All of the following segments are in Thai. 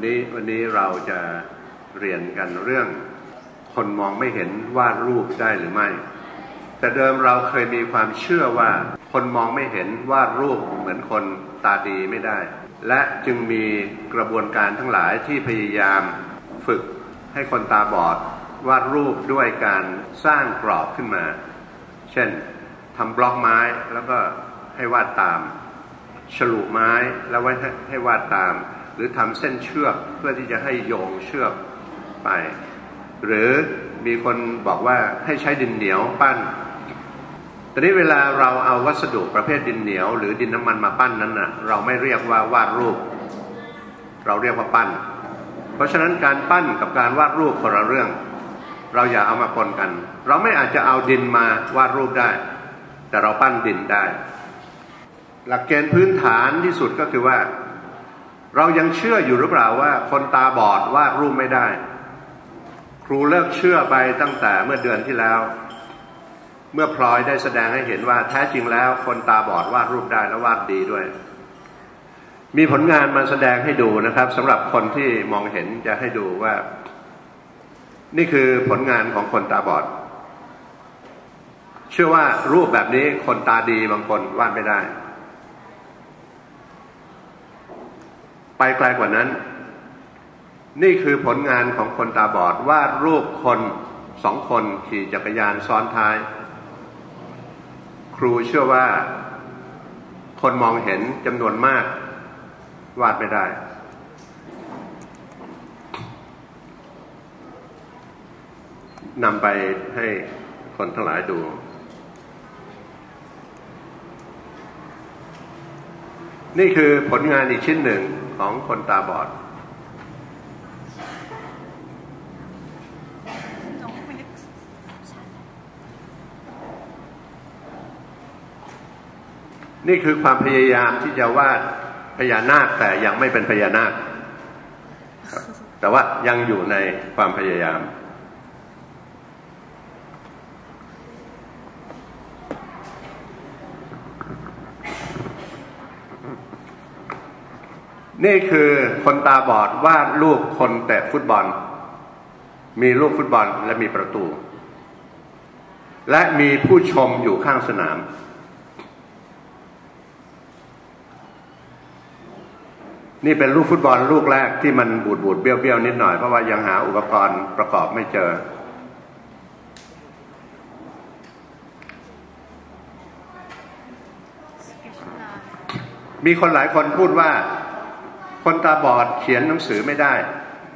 วันนี้วันนี้เราจะเรียนกันเรื่อง คนมองไม่เห็นวาดรูปได้หรือไม่ แต่เดิมเราเคยมีความเชื่อว่า คนมองไม่เห็นวาดรูปเหมือนคนตาดีไม่ได้ และจึงมีกระบวนการทั้งหลายที่พยายามฝึกให้คนตาบอดวาดรูปด้วยการสร้างกรอบขึ้นมา เช่นทำบล็อกไม้แล้วก็ให้วาดตาม ฉลุไม้แล้วไว้ให้วาดตาม รือทำเส้นเชือกเพื่อที่จะให้โยงเชือกไป หรือมีคนบอกว่าให้ใช้ดินเหนียวปั้นตอนนี้เวลาเราเอาวัสดุประเภทดินเหนียว หรือดินน้ำมันมาปั้นนั้นนะ่ะเราไม่เรียกว่าวาดรูป เราเรียกว่าปั้น เพราะฉะนั้นการปั้นกับการวาดรูปคนละเรื่อง เราอย่าเอามาปนกัน เราไม่อาจจะเอาดินมาวาดรูปได้ แต่เราปั้นดินได้ หลักเกณฑ์พื้นฐานที่สุดก็คือว่า เรายังเชื่ออยู่หรือเปล่าว่าคนตาบอดวาดรูปไม่ได้ ครูเลิกเชื่อไปตั้งแต่เมื่อเดือนที่แล้ว เมื่อพลอยได้แสดงให้เห็นว่าแท้จริงแล้ว คนตาบอดวาดรูปได้และวาดดีด้วย มีผลงานมาแสดงให้ดูนะครับสำหรับคนที่มองเห็นจะให้ดูว่า นี่คือผลงานของคนตาบอด เชื่อว่ารูปแบบนี้คนตาดีบางคนวาดไม่ได้ ไปไกลกว่านั้น นี่คือผลงานของคนตาบอดวาดรูปคนสองคนขี่จักรยานซ้อนท้าย ครูเชื่อว่า คนมองเห็นจำนวนมาก วาดไม่ได้ นำไปให้คนทั้งหลายดูนี่คือผลงานอีกชิ้นหนึ่ง ของคนตาบอดนี่คือความพยายามที่จะวาดพญานาคแต่ยังไม่เป็นพญานาค แต่ว่ายังอยู่ในความพยายาม นี่คือคนตาบอดวาดรูปคนแตะฟุตบอล มีลูกฟุตบอลและมีประตู และมีผู้ชมอยู่ข้างสนาม นี่เป็นลูกฟุตบอลลูกแรกที่มันบูดบูดเบี้ยวเบี้ยวนิดหน่อย เพราะว่ายังหาอุปกรณ์ประกอบไม่เจอ มีคนหลายคนพูดว่า คนตาบอดเขียนหนังสือไม่ได้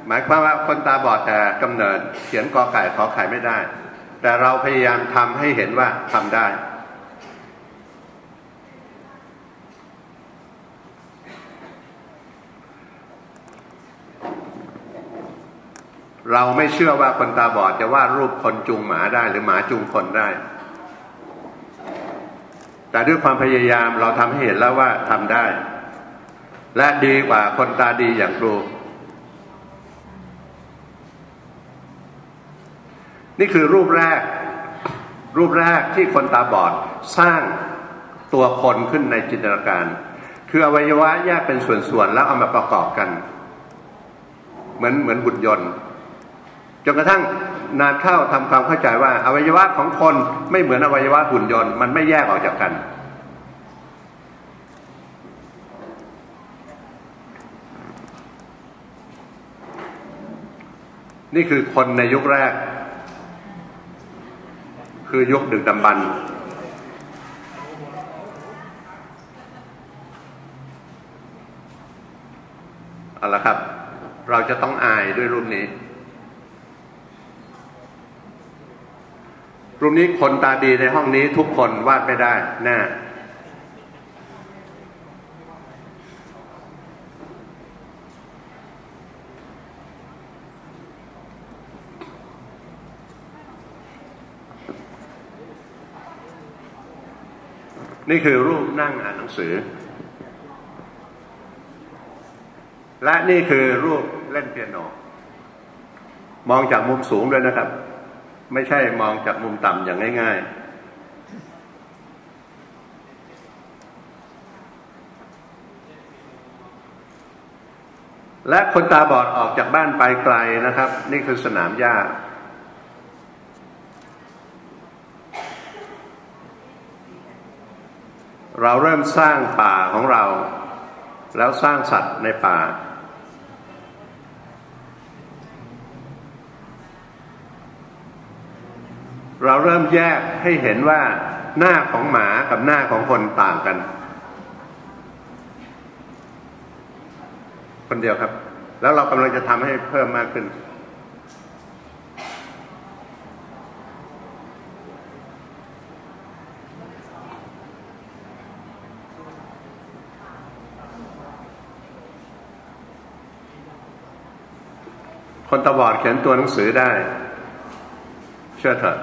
หมายความว่าคนตาบอดแต่กำเนิดเขียนกอไก่ขอไข่ไม่ได้ แต่เราพยายามทำให้เห็นว่าทำได้ เราไม่เชื่อว่าคนตาบอดจะวาดรูปคนจูงหมาได้ หรือหมาจูงคนได้ แต่ด้วยความพยายามเราทำให้เห็นแล้วว่าทำได้ และดีกว่าคนตาดีอย่างครู นี่คือรูปแรก รูปแรกที่คนตาบอดสร้างตัวคนขึ้นในจินตนาการ คืออวัยวะแยกเป็นส่วนๆแล้วเอามาประกอบกัน เหมือนเหมือนหุ่นยนต์จนกระทั่งนานเข้าทำความเข้าใจว่า อวัยวะของคนไม่เหมือนอวัยวะหุ่นยนต์ มันไม่แยกออกจากกัน นี่คือคนในยุคแรก คือยุคดึกดำบรรพ์เอาละครับ เราจะต้องอายด้วยรูปนี้ รูปนี้คนตาดีในห้องนี้ทุกคนวาดไม่ได้แน่ นี่คือรูปนั่งอ่านหนังสือ และนี่คือรูปเล่นเปียโน มองจากมุมสูงด้วยนะครับ ไม่ใช่มองจากมุมต่ำอย่างง่ายๆ และคนตาบอดออกจากบ้านไปไกลนะครับ นี่คือสนามหญ้า เราเริ่มสร้างป่าของเรา แล้วสร้างสัตว์ในป่า เราเริ่มแยกให้เห็นว่าหน้าของหมากับหน้าของคนต่างกัน คนเดียวครับ แล้วเรากำลังจะทำให้เพิ่มมากขึ้น คนตาบอดเขียนตัวหนังสือได้ เชื่อเถอะ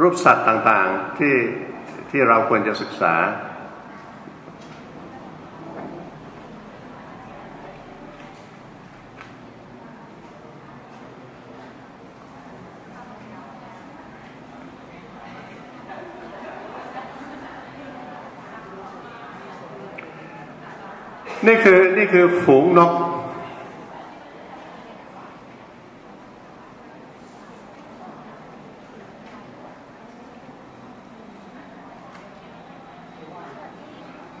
รูปสัตว์ต่างๆที่ที่เราควรจะศึกษา นี่คือนี่คือฝูงนก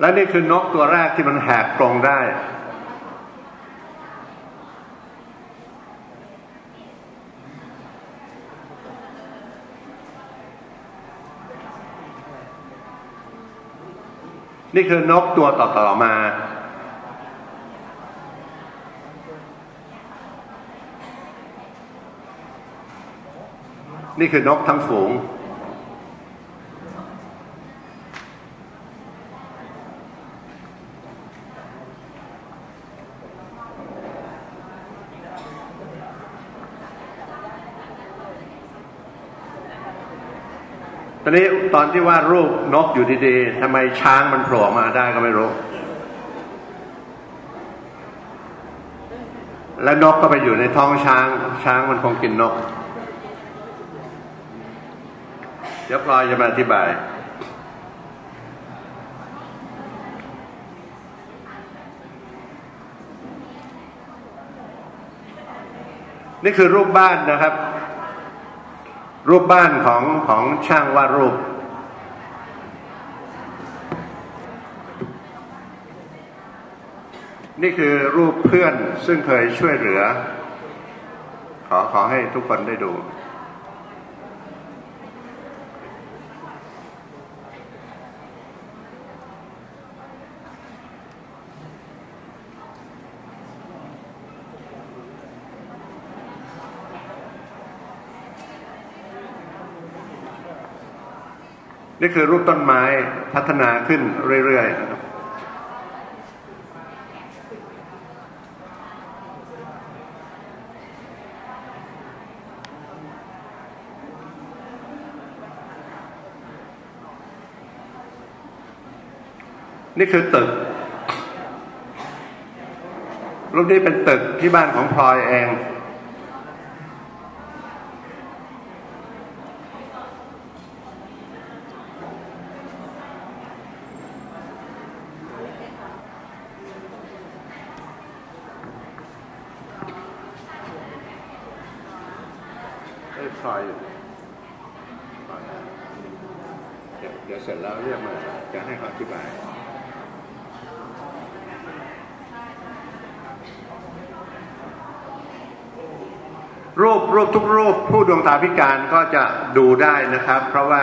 และนี่คือนกตัวแรกที่มันแหกกรงได้นี่คือนกตัวต่อๆมา นี่คือนกทั้งฝูง ตอนนี้ตอนที่วาดรูปนกอยู่ดีๆทำไมช้างมันโผล่มาได้ก็ไม่รู้ และนกก็ไปอยู่ในท้องช้าง ช้างมันคงกินนก เดี๋ยวพลอยจะมาอธิบาย นี่คือรูปบ้านนะครับ รูปบ้านของของช่างวาดรูปนี่คือรูปเพื่อนซึ่งเคยช่วยเหลือ ขอขอให้ทุกคนได้ดู นี่คือรูปต้นไม้พัฒนาขึ้นเรื่อยๆนะครับนี่คือตึก รูปนี้เป็นตึกที่บ้านของพลอยเอง พลอยอยู่เดี๋ยวเดี๋ยวเสร็จแล้วเรียกมาจะให้เขาอธิบายรูปรูปทุกรูปผู้ดวงตาพิการก็จะดูได้นะครับ เพราะว่า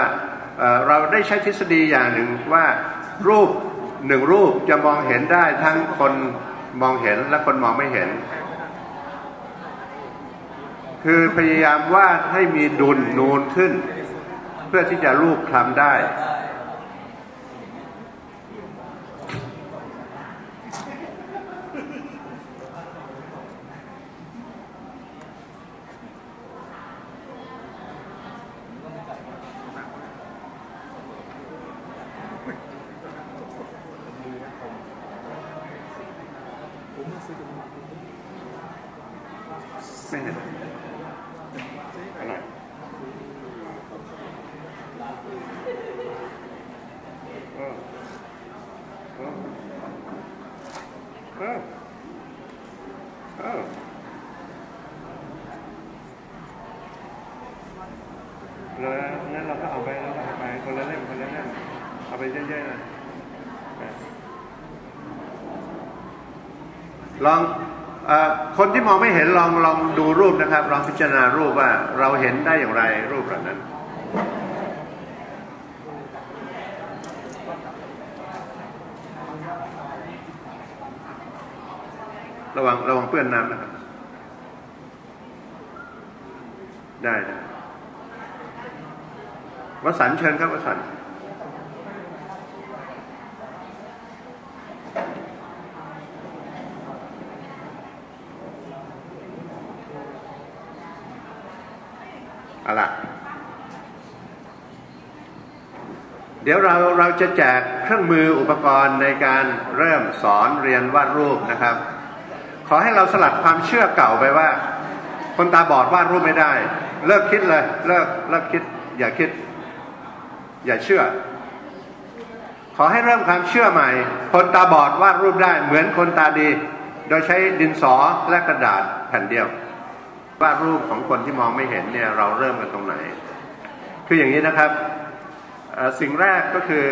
เราได้ใช้ทฤษฎีอย่างหนึ่งว่ารูปหนึ่งรูปจะมองเห็นได้ทั้งคนมองเห็นและคนมองไม่เห็น คือพยายามวาดให้มีดุลนูนขึ้น เพื่อที่จะรูปคลำได้ ไม่เห็นอะไร เลยงั้นเราก็เอาไปแล้วก็เอาไปคนละเล่มคนละเล่มเอาไปเยอะๆนะ ลองอคนที่มองไม่เห็นลองลองดูรูปนะครับ ลองพิจารณารูปว่าเราเห็นได้อย่างไรรูปเหล่านั้นระวังระวังเปื้อนน้ำนะครับ ได้นะวสันเชิญครับวสันต์เอาล่ะ เดี๋ยวเราเราจะแจกเครื่องมืออุปกรณ์ในการเริ่มสอนเรียนวาดรูปนะครับ ขอให้เราสลัดความเชื่อเก่าไปว่า คนตาบอดวาดรูปไม่ได้ เลิกคิดเลยเลิกเลิกคิด อย่าคิด อย่าเชื่อ ขอให้เริ่มความเชื่อใหม่ คนตาบอดวาดรูปได้ เหมือนคนตาดี โดยใช้ดินสอและกระดาษแผ่นเดียววาดรูปของคนที่มองไม่เห็นเนี่ยเราเริ่มกันตรงไหน คืออย่างนี้นะครับ สิ่งแรกก็คือ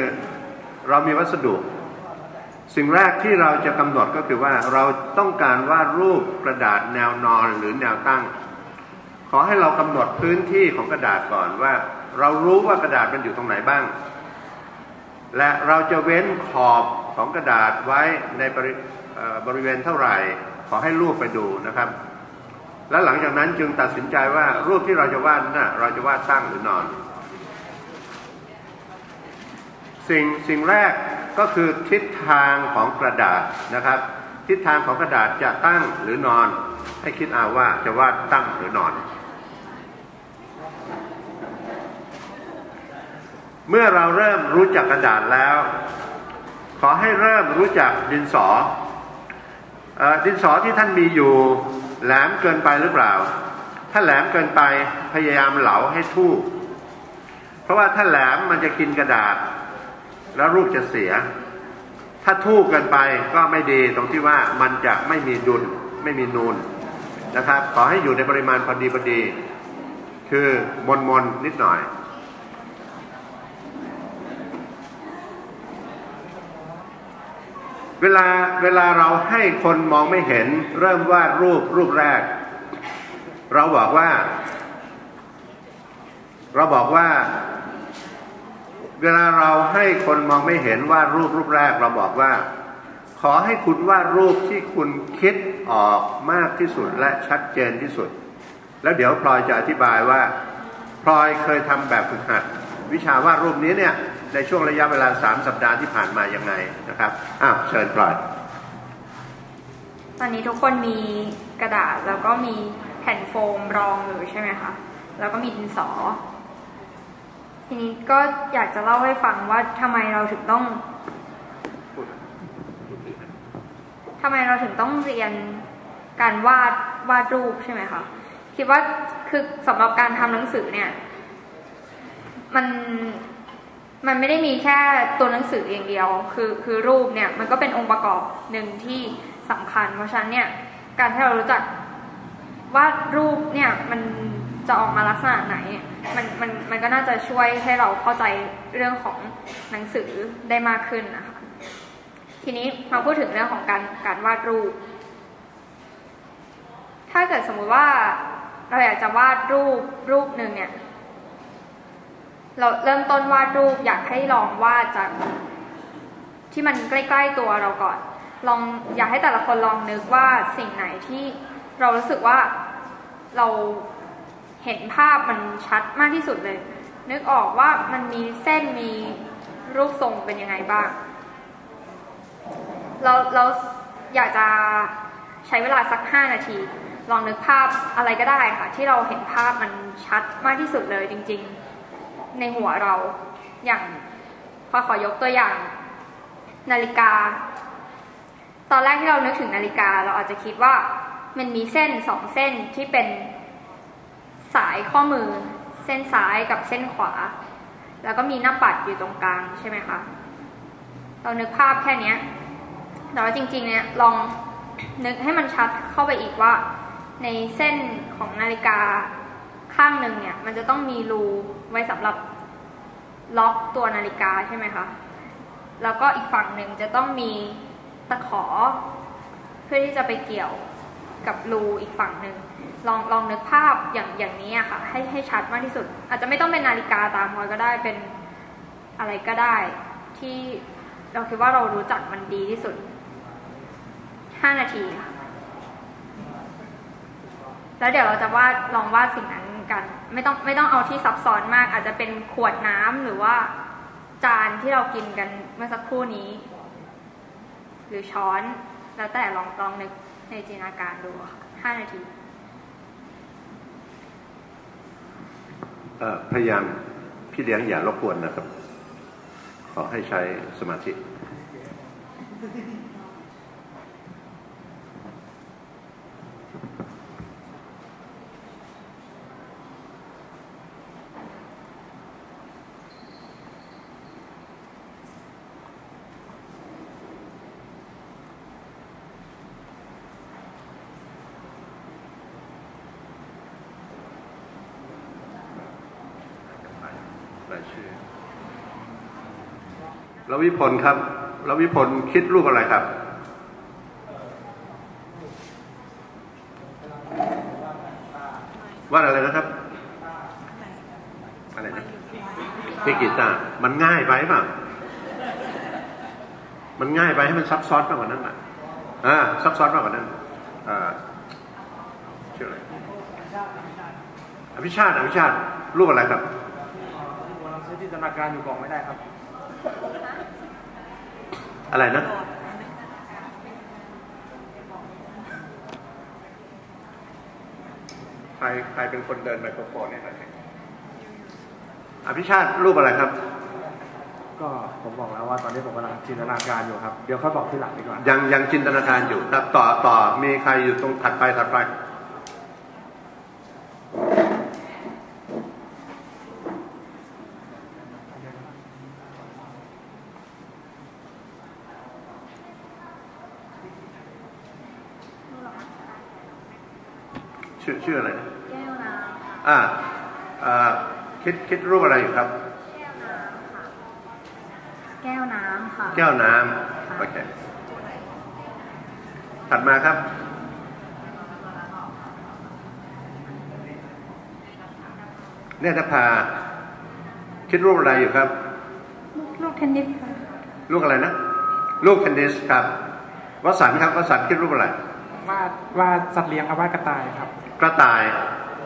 เรามีวัสดุ สิ่งแรกที่เราจะกำหนดก็คือว่าเราต้องการวาดรูปกระดาษแนวนอนหรือแนวตั้ง ขอให้เรากำหนดพื้นที่ของกระดาษก่อนว่า เรารู้ว่ากระดาษมันอยู่ตรงไหนบ้าง และเราจะเว้นขอบของกระดาษไว้ในบริบริเวณเท่าไหร่ ขอให้รูปไปดูนะครับ แล้วหลังจากนั้นจึงตัดสินใจว่ารูปที่เราจะวาดน่ะเราจะวาดตั้งหรือนอน สิ่งสิ่งแรกก็คือทิศทางของกระดาษนะครับ ทิศทางของกระดาษจะตั้งหรือนอน ให้คิดเอาว่าจะวาดตั้งหรือนอน เมื่อเราเริ่มรู้จักกระดาษแล้ว ขอให้เริ่มรู้จักดินสออดินสอที่ท่านมีอยู่แหลมเกินไปหรือเปล่า ถ้าแหลมเกินไปพยายามเหลาให้ทู่เพราะว่าถ้าแหลมมันจะกินกระดาษ แล้วรูปจะเสีย ถ้าทู่เกินไปก็ไม่ดีตรงที่ว่ามันจะไม่มีดุลไม่มีนูนนะครับ ขอให้อยู่ในปริมาณพอดีพอดี คือมนมนนิดหน่อย เวลาเวลาเราให้คนมองไม่เห็น เริ่มวาดรูปรูปแรก เราบอกว่า เราบอกว่า เวลาเราให้คนมองไม่เห็นวาดรูปรูปแรกเราบอกว่า ขอให้คุณวาดรูปที่คุณคิดออกมากที่สุดและชัดเจนที่สุด แล้วเดี๋ยวพลอยจะอธิบายว่าพลอยเคยทำแบบฝึกหัด วิชาวาดรูปนี้เนี่ยในช่วงระยะเวลาสามสัปดาห์ที่ผ่านมายังไงนะครับอ้าวเชิญปล่อยตอนนี้ทุกคนมีกระดาษแล้วก็มีแผ่นโฟมรองอยู่ใช่ไหมคะแล้วก็มีดินสอ ทีนี้ก็อยากจะเล่าให้ฟังว่าทำไมเราถึงต้องทำไมเราถึงต้องเรียนการวาดวาดรูปใช่ไหมคะคิดว่าคือสำหรับการทำหนังสือเนี่ย มันมันไม่ได้มีแค่ตัวหนังสืออย่างเดียว คือคือรูปเนี่ยมันก็เป็นองค์ประกอบหนึ่งที่สำคัญ เพราะฉะนั้นเนี่ยการที่เรารู้จักวาดรูปเนี่ยมันจะออกมาลักษณะไหน มันมันมันก็น่าจะช่วยให้เราเข้าใจเรื่องของหนังสือได้มากขึ้นนะคะ ทีนี้มาพูดถึงเรื่องของการการวาดรูป ถ้าเกิดสมมุติว่าเราอยากจะวาดรูปรูปหนึ่งเนี่ย เราเริ่มต้นวาดรูปอยากให้ลองวาดจากที่มันใกล้ ๆตัวเราก่อน ลองอยากให้แต่ละคนลองนึกว่าสิ่งไหนที่เรารู้สึกว่าเรา เห็นภาพมันชัดมากที่สุดเลย นึกออกว่ามันมีเส้นมีรูปทรงเป็นยังไงบ้าง เราเราอยากจะใช้เวลาสักห้านาที ลองนึกภาพอะไรก็ได้ค่ะ ที่เราเห็นภาพมันชัดมากที่สุดเลยจริง ๆ ในหัวเราอย่างพอขอยกตัวอย่างนาฬิกา ตอนแรกที่เรานึกถึงนาฬิกา เราอาจจะคิดว่ามันมีเส้นสองเส้นที่เป็น สายข้อมือเส้นซ้ายกับเส้นขวา แล้วก็มีหน้าปัดอยู่ตรงกลางใช่ไหมคะ เรานึกภาพแค่นี้แต่ว่าจริงๆ เนี่ยลองนึกให้มันชัดเข้าไปอีกว่า ในเส้นของนาฬิกาข้างหนึ่งเนี่ย มันจะต้องมีรูไว้สำหรับล็อกตัวนาฬิกาใช่ไหมคะ แล้วก็อีกฝั่งหนึ่งจะต้องมีตะขอ เพื่อที่จะไปเกี่ยวกับรูอีกฝั่งหนึ่ง ลองลองนึกภาพอย่างอย่างนี้อะค่ะ ให้ให้ชัดมากที่สุด อาจจะไม่ต้องเป็นนาฬิกาตามพอยก็ได้เป็นอะไรก็ได้ที่เราคิดว่าเรารู้จักมันดีที่สุดห้านาที แล้วเดี๋ยวเราจะวาดลองวาดสิ่งนั้นกัน ไม่ต้องไม่ต้องเอาที่ซับซ้อนมาก อาจจะเป็นขวดน้ำหรือว่าจานที่เรากินกันเมื่อสักครู่นี้ หรือช้อน แล้วแต่ลองลองนึกในจินตนาการดูค่ะห้านาที เอ่อ พยายามพี่เลี้ยงอย่ารบกวนนะครับ ขอให้ใช้สมาธิ รายชื่อรวิพลครับรวิพลคิดรูปอะไรครับว่าอะไรนะครับอะไรนะพี่กีตามันง่ายไปเปล่ามันง่ายไปให้มันซับซ้อนมากกว่านั้นอะอ่าซับซ้อนมากกว่านั้นอ่าชื่ออะไรอภิชาติอภิชาติรูปอะไรครับ นตนาการอยู่กล่องไม่ได้ครับ อะไรนะใครใครเป็นคนเดินไมโครโฟนเนี่ยหน่อยอภิชาติรูปอะไรครับ ก็ผมบอกแล้วว่าตอนนี้ผมกำลังจินตนาการอยู่ครับ เดี๋ยวค่อยบอกทีหลังดีกว่า ยังยังจินตนาการอยู่ครับต่อต่อมีใครอยู่ตรงถัดไปถัดไป ชื่อชื่ออะไรนะ แก้วน้ำค่ะ อ่าอ่า คิดคิดรูปอะไรอยู่ครับ แก้วน้ำค่ะ แก้วน้ำโอเคถัดมาครับ เนตรภาคิดรูปอะไรอยู่ครับ ลูกเทนนิสค่ะลูกอะไรนะ ลูกเทนนิสครับวสันต์ครับวสันต์คิดรูปอะไรวาดวาดสัตว์เลี้ยงครับวาดกระต่ายครับ กระต่าย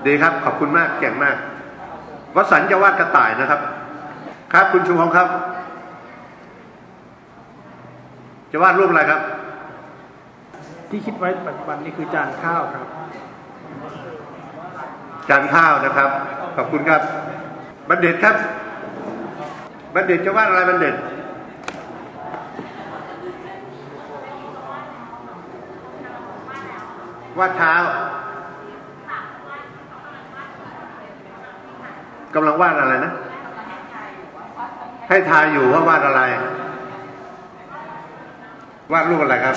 ดีครับ ขอบคุณมากเก่งมาก วสันต์จะวาดกระต่ายนะครับ ครับคุณชูพงศ์ครับ จะวาดรูปอะไรครับ ที่คิดไว้ปัจจุบันนี่คือจานข้าวครับ จานข้าวนะครับ ขอบคุณครับบัณฑิตครับบัณฑิตจะวาดอะไรบัณฑิตวาดเท้า กำลังวาดอะไรนะ ให้ทายอยู่ว่าวาดอะไร วาดรูปอะไรครับ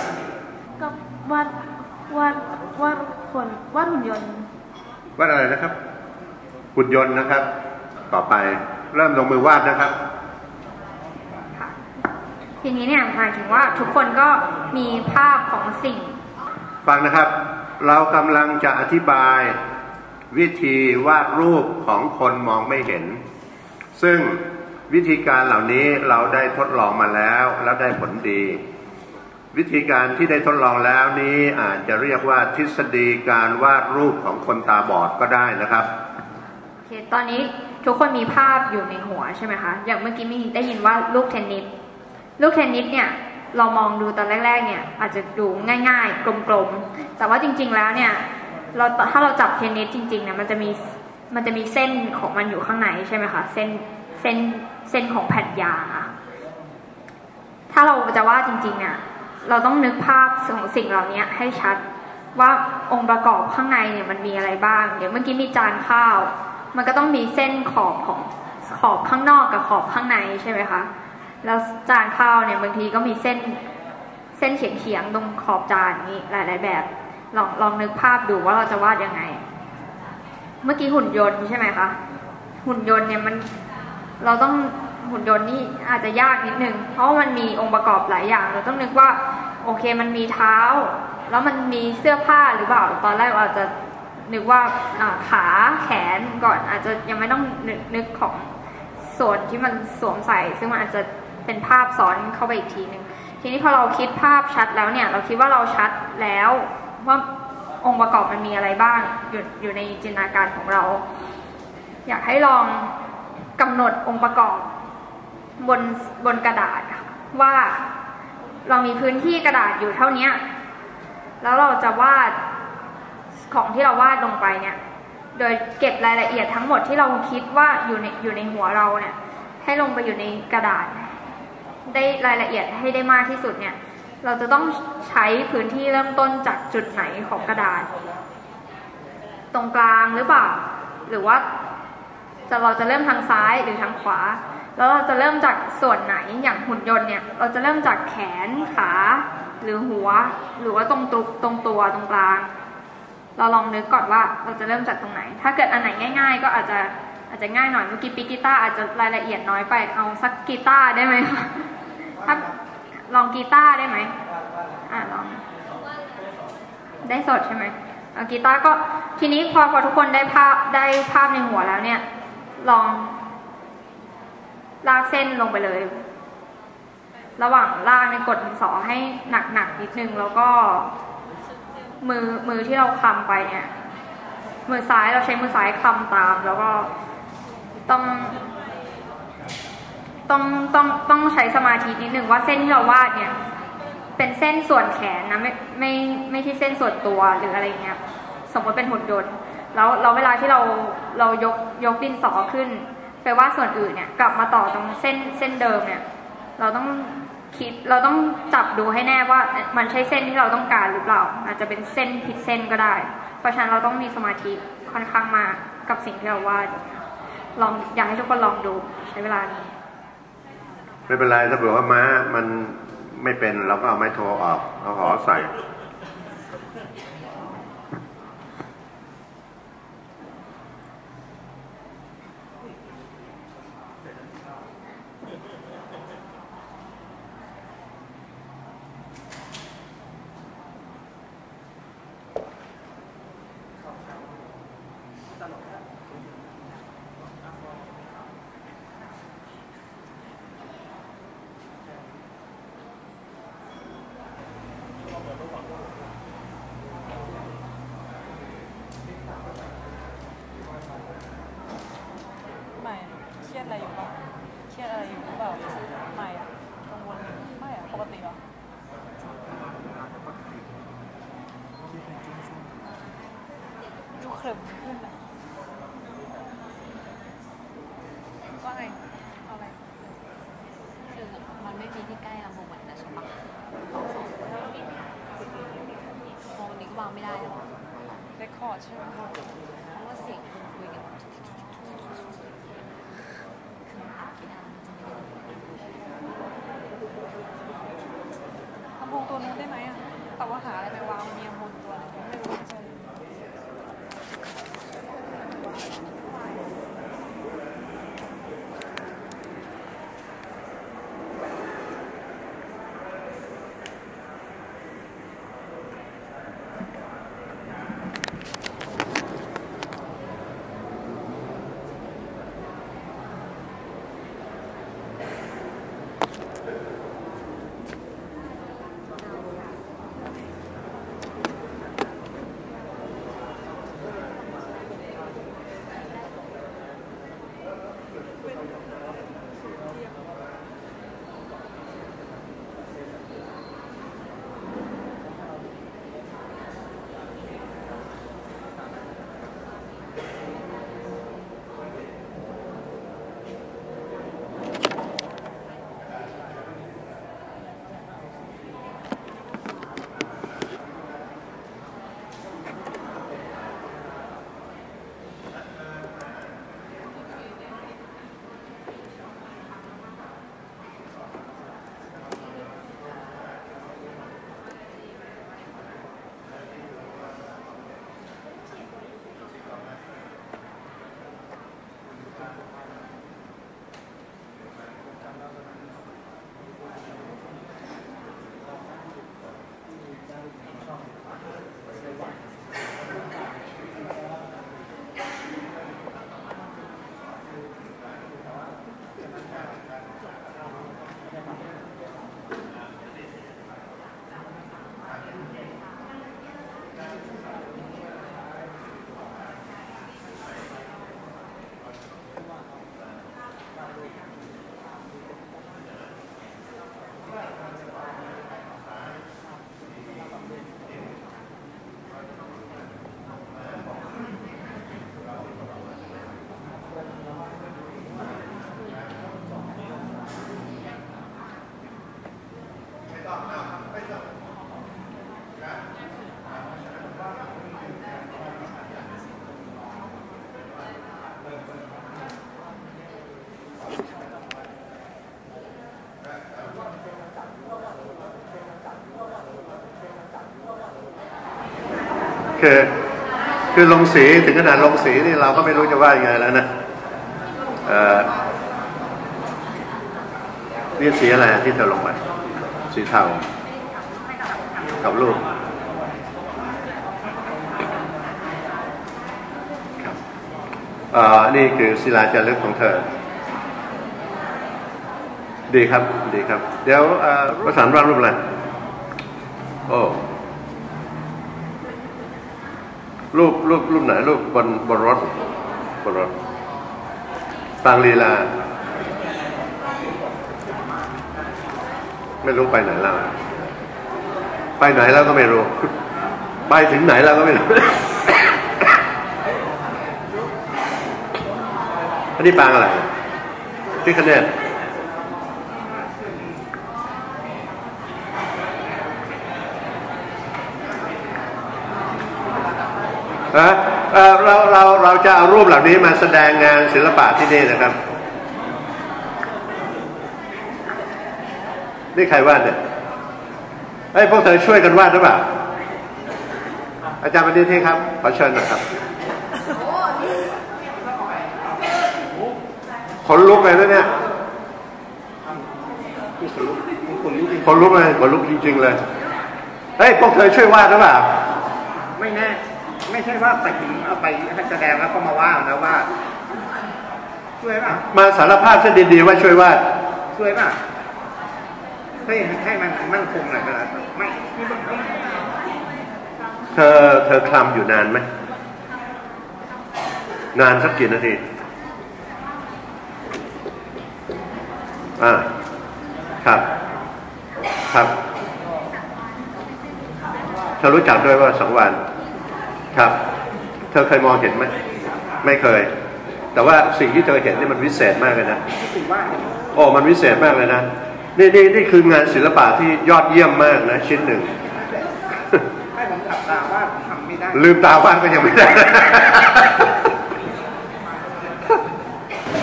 ก็วาดวาดวาดคนวาดหุ่นยนต์วาดอะไรนะครับ หุ่นยนต์นะครับ ต่อไปเริ่มลงมือวาดนะครับค่ะทีนี้เนี่ยหมายถึงว่าทุกคนก็มีภาพของสิ่ง ฟังนะครับ เรากำลังจะอธิบาย วิธีวาดรูปของคนมองไม่เห็น ซึ่งวิธีการเหล่านี้เราได้ทดลองมาแล้วแล้วได้ผลดี วิธีการที่ได้ทดลองแล้วนี้อาจจะเรียกว่าทฤษฎีการวาดรูปของคนตาบอดก็ได้นะครับโอเคตอนนี้ทุกคนมีภาพอยู่ในหัวใช่ไหมคะอย่างเมื่อกี้มีได้ยินว่าลูกเทนนิสลูกเทนนิสเนี่ยเรามองดูตอนแรกๆเนี่ยอาจจะดูง่าย ๆ กลมๆแต่ว่าจริง ๆแล้วเนี่ย เราถ้าเราจับเทนนิสจริงๆเนี่ยมันจะมีมันจะมีเส้นของมันอยู่ข้างในใช่ไหมคะเส้นเส้นเส้นของแผ่นยางอะถ้าเราจะวาดจริงๆเนี่ยเราต้องนึกภาพของสิ่งเหล่านี้ให้ชัดว่าองค์ประกอบข้างในเนี่ยมันมีอะไรบ้างอย่างเมื่อกี้มีจานข้าว มันก็ต้องมีเส้นขอบของขอบข้างนอกกับขอบข้างในใช่ไหมคะแล้วจานข้าวเนี่ยบางทีก็มีเส้นเส้นเฉียงเฉียงๆตรงขอบจานนี้หลาย ๆ แบบ ลองลองนึกภาพดูว่าเราจะวาดยังไง เมื่อกี้หุ่นยนต์ใช่ไหมคะ หุ่นยนต์เนี่ยมันเราต้องหุ่นยนต์นี่อาจจะยากนิดนึง เพราะมันมีองค์ประกอบหลายอย่าง เราต้องนึกว่า โอเคมันมีเท้า แล้วมันมีเสื้อผ้าหรือเปล่า ตอนแรกเราอาจจะนึกว่าขาแขนก่อนอาจจะยังไม่ต้องนึกนึกของส่วนที่มันสวมใส่ ซึ่งมันอาจจะเป็นภาพซ้อนเข้าไปอีกทีนึง ทีนี้พอเราคิดภาพชัดแล้วเนี่ย เราคิดว่าเราชัดแล้ว ว่าองค์ประกอบมันมีอะไรบ้างอยู่อยู่ในจินตนาการของเรา อยากให้ลองกำหนดองค์ประกอบบนบนกระดาษว่าเรามีพื้นที่กระดาษอยู่เท่านี้แล้วเราจะวาดของที่เราวาดลงไปเนี่ย โดยเก็บรายละเอียดทั้งหมดที่เราคิดว่าอยู่ในอยู่ในหัวเราเนี่ย ให้ลงไปอยู่ในกระดาษ ได้รายละเอียดให้ได้มากที่สุดเนี่ย เราจะต้องใช้พื้นที่เริ่มต้นจากจุดไหนของกระดาษ ตรงกลางหรือเปล่า หรือว่าจะเราจะเริ่มทางซ้ายหรือทางขวา แล้วเราจะเริ่มจากส่วนไหนอย่างหุ่นยนต์เนี่ย เราจะเริ่มจากแขนขาหรือหัว หรือว่าตรงตุกตรงตัวตรงกลาง เราลองนึกก่อนว่าเราจะเริ่มจากตรงไหน ถ้าเกิดอันไหนง่าย ๆ ก็อาจจะอาจจะง่ายหน่อยเมื่อกี้ปีกีตาร์อาจจะรายละเอียดน้อยไปเอาสักกีตาร์ได้ไหมคะถ้า ลองกีตาร์ได้ไหมอ่าลอง ได้สดใช่ไหมเอากีตาร์ก็ทีนี้พอพอทุกคนได้ภาพได้ภาพในหัวแล้วเนี่ย ลองลากเส้นลงไปเลย ระหว่างลากในกดสอให้หนักๆนิดนึง แล้วก็มือมือที่เราคลำไปเนี่ย มือซ้ายเราใช้มือซ้ายคลำตาม แล้วก็ต้อง ต้องต้องต้องใช้สมาธินิดหนึ่งว่าเส้นที่เราวาดเนี่ย เป็นเส้นส่วนแขนนะไม่ไม่ไม่ใช่เส้นส่วนตัวหรืออะไรเงี้ยสมมติเป็นหุ่นยนต์แล้วเราเวลาที่เราเรายกยกดินสอขึ้นไปวาดส่วนอื่นเนี่ย กลับมาต่อตรงเส้นเส้นเดิมเนี่ย เราต้องคิดเราต้องจับดูให้แน่ว่ามันใช่เส้นที่เราต้องการหรือเปล่า อาจจะเป็นเส้นผิดเส้นก็ได้ เพราะฉะนั้นเราต้องมีสมาธิค่อนข้างมากกับสิ่งที่เราวาดลองอยากให้ทุกคนลองดูใช้เวลานี้ ไม่เป็นไรถ้าเผื่อว่าม้ามันไม่เป็นเราก็เอาไม้โทออกเอาหอใส่ ไม่เครียดอะไรอยู่ปะเครียดอะไรอยู่หรือเปล่าไม่อะกังวลไม่อะปกติเหรอดูเคลิมขึ้นอะว่าไงเอาอะไร คือมันไม่มีที่ใกล้ลำโพงเหมือนกันใช่ปะสองสองลำโพงนี้ก็วางไม่ได้หรอก เรคค อดใช่ไหมเพราะว่าเสียงคนคุยกันคืออัดไม่ได้มันจะไม่ได้ลำโพงตัวนู้นได้ไหมอะแต่ว่าหาอะไรไปวางมันมี คือคือลงสีถึงขนาดลงสีนี่เราก็ไม่รู้จะว่ายังไงแล้วนะเออนี่สีอะไรที่เธอลงไปสีเทากับรูปครับอ่อนี่คือศิลาจารึกของเธอ ดีครับ ดีครับ เดี๋ยวเอ่อประสานวาดรูปอะไรโอ้ รูปรูปรูปไหนรูปบนบนรถบนรถปางลีลา ไม่รู้ไปไหนแล้วไปไหนแล้วก็ไม่รู้ ไปถึงไหนแล้วก็ไม่รู้อันนี้ปางอะไรที่คะแนนฮะเอ่อ เราจะเอารูปเหล่านี้มาแสดงงานศิลปะที่นี่นะครับ นี่ใครวาดเนี่ยไอ้ยพวกเธอช่วยกันวาดหรือเปล่า อาจารย์วันนี้ที่ครับ ขอเชิญหน่อยครับขนลุกเลยนะเนี่ยขนลุกเลยขนลุกจริง ๆ เลย เฮ้ยพวกเธอช่วยวาดหรือเปล่าไม่แน่ ไม่ใช่ว่าไปถึงเอาไปให้แสดงแล้วก็มาว่านะว่าช่วยป่ะมาสารภาพเส้นดีๆว่าช่วยวาดช่วยป่ะให้ให้มันมั่นคงหน่อยก็แล้วไม่ที่มันเธอเธอคลำอยู่นานไหมนานสักกี่นาทีอ่าครับ ครับเธอรู้จักด้วยว่าสองวัน ครับ เธอเคยมองเห็นไหมไม่เคย แต่ว่าสิ่งที่เธอเห็นนี่มันวิเศษมากเลยนะถือว่าโอ้มันวิเศษมากเลยนะนี่นี่นี่คืองานศิลปะที่ยอดเยี่ยมมากนะชิ้นหนึ่งให้ผมขับตาว่าทำไม่ได้ลืมตาว่างก็ยังไม่ได้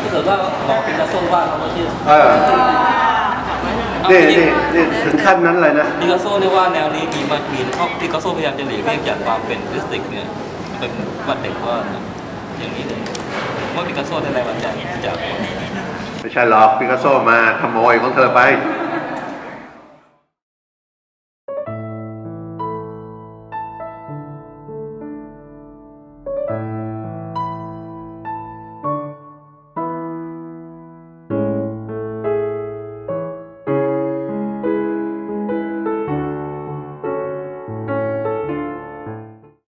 ถ้าเกิดว่าบอกปิกัสโซวาดเราก็เชื่อเออ นี่นี่นี่ถึงขั้นนั้นเลยนะปิกัสโซเนี่ยว่าแนวนี้มีมามีเพราะปิกัสโซพยายามจะหลีกเลี่ยงจากความเป็นริสติกเนี่ยเป็นวาดเด็กว่าอย่างนี้เลยว่าปิกัสโซได้แรงบันดาลใจจากไม่ใช่หรอกปิกัสโซมาขโมยของเธอไป